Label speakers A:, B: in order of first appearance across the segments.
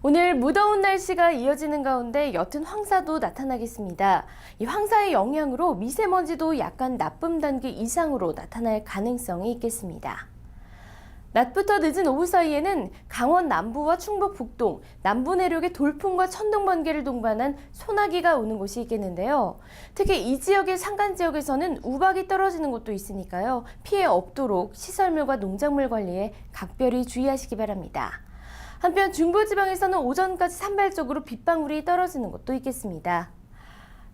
A: 오늘 무더운 날씨가 이어지는 가운데 옅은 황사도 나타나겠습니다. 이 황사의 영향으로 미세먼지도 약간 나쁨 단계 이상으로 나타날 가능성이 있겠습니다. 낮부터 늦은 오후 사이에는 강원 남부와 충북 북동, 남부 내륙의 돌풍과 천둥 번개를 동반한 소나기가 오는 곳이 있겠는데요. 특히 이 지역의 산간 지역에서는 우박이 떨어지는 곳도 있으니까요. 피해 없도록 시설물과 농작물 관리에 각별히 주의하시기 바랍니다. 한편 중부지방에서는 오전까지 산발적으로 빗방울이 떨어지는 곳도 있겠습니다.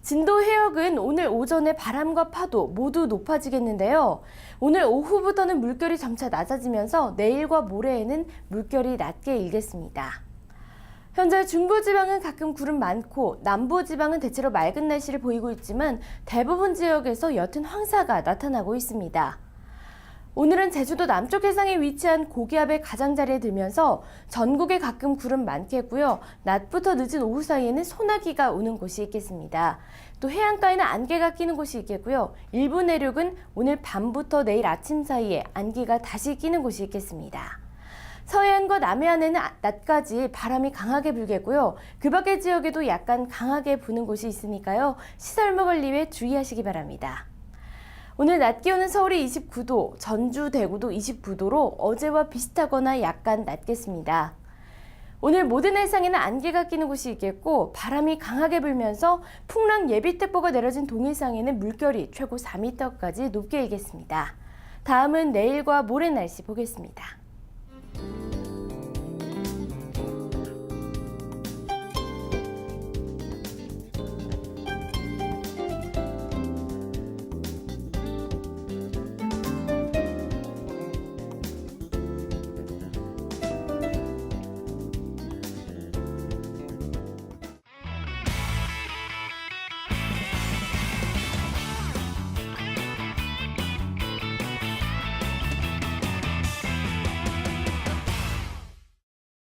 A: 진도 해역은 오늘 오전에 바람과 파도 모두 높아지겠는데요. 오늘 오후부터는 물결이 점차 낮아지면서 내일과 모레에는 물결이 낮게 일겠습니다. 현재 중부지방은 가끔 구름 많고 남부지방은 대체로 맑은 날씨를 보이고 있지만 대부분 지역에서 옅은 황사가 나타나고 있습니다. 오늘은 제주도 남쪽 해상에 위치한 고기압의 가장자리에 들면서 전국에 가끔 구름 많겠고요. 낮부터 늦은 오후 사이에는 소나기가 오는 곳이 있겠습니다. 또 해안가에는 안개가 끼는 곳이 있겠고요. 일부 내륙은 오늘 밤부터 내일 아침 사이에 안개가 다시 끼는 곳이 있겠습니다. 서해안과 남해안에는 아- 낮까지 바람이 강하게 불겠고요. 그 밖의 지역에도 약간 강하게 부는 곳이 있으니까요. 시설물 관리에 주의하시기 바랍니다. 오늘 낮 기온은 서울이 29도, 전주, 대구도 29도로 어제와 비슷하거나 약간 낮겠습니다. 오늘 모든 해상에는 안개가 끼는 곳이 있겠고 바람이 강하게 불면서 풍랑 예비특보가 내려진 동해상에는 물결이 최고 4m까지 높게 일겠습니다. 다음은 내일과 모레 날씨 보겠습니다.